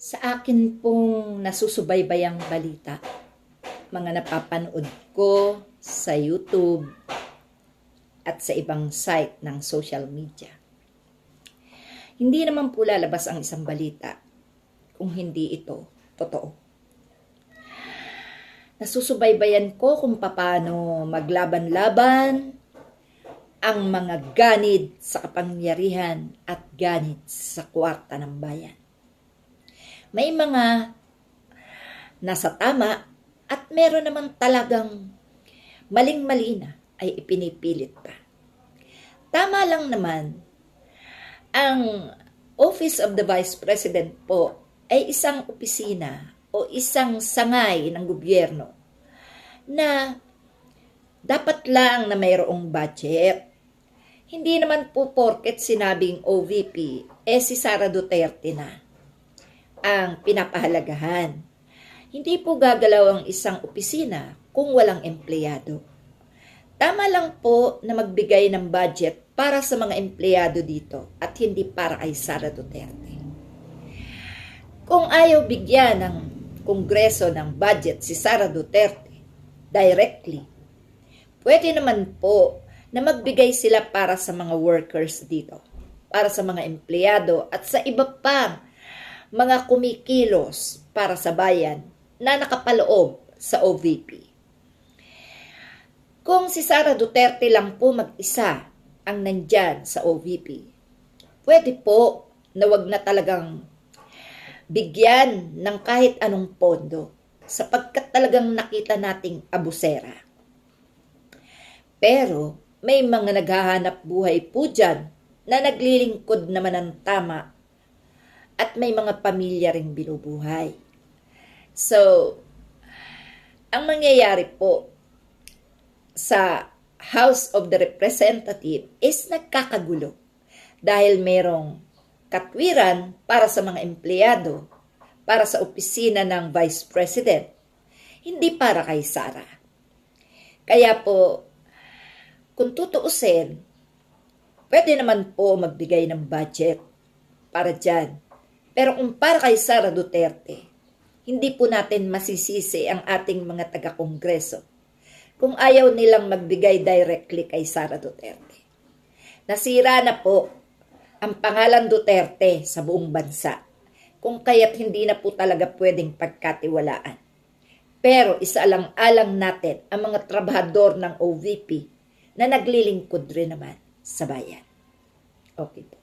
Sa akin pong nasusubaybayang balita, mga napapanood ko sa YouTube at sa ibang site ng social media. Hindi naman po lalabas ang isang balita kung hindi ito totoo. Nasusubaybayan ko kung paano maglaban-laban ang mga ganid sa kapangyarihan at ganid sa kwarta ng bayan. May mga nasa tama at meron naman talagang maling-mali na ay ipinipilit pa. Tama lang naman, ang Office of the Vice President po ay isang opisina o isang sangay ng gobyerno na dapat lang na mayroong budget. Hindi naman po porket sinabing OVP, eh si Sara Duterte na ang pinapahalagahan. Hindi po gagalaw ang isang opisina kung walang empleyado. Tama lang po na magbigay ng budget para sa mga empleyado dito at hindi para kay Sara Duterte. Kung ayaw bigyan ng Kongreso ng budget si Sara Duterte directly, pwede naman po na magbigay sila para sa mga workers dito, para sa mga empleyado at sa iba pang mga kumikilos para sa bayan na nakapaloob sa OVP. Kung si Sara Duterte lang po mag-isa ang nandyan sa OVP, pwede po na wag na talagang bigyan ng kahit anong pondo sapagkat talagang nakita nating abusera. Pero may mga naghahanap buhay po dyan na naglilingkod naman ng tama at may mga pamilya ring binubuhay. So, ang mangyayari po sa House of the Representative is nagkakagulo dahil merong katwiran para sa mga empleyado, para sa opisina ng Vice President, hindi para kay Sara. Kaya po, kung tutuusin, pwede naman po magbigay ng budget para dyan. Pero kung para kay Sara Duterte, hindi po natin masisisi ang ating mga taga-kongreso kung ayaw nilang magbigay directly kay Sara Duterte. Nasira na po ang pangalan Duterte sa buong bansa kung kaya't hindi na po talaga pwedeng pagkatiwalaan. Pero isaalang-alang natin ang mga trabahador ng OVP na naglilingkod rin naman sa bayan. Okay po.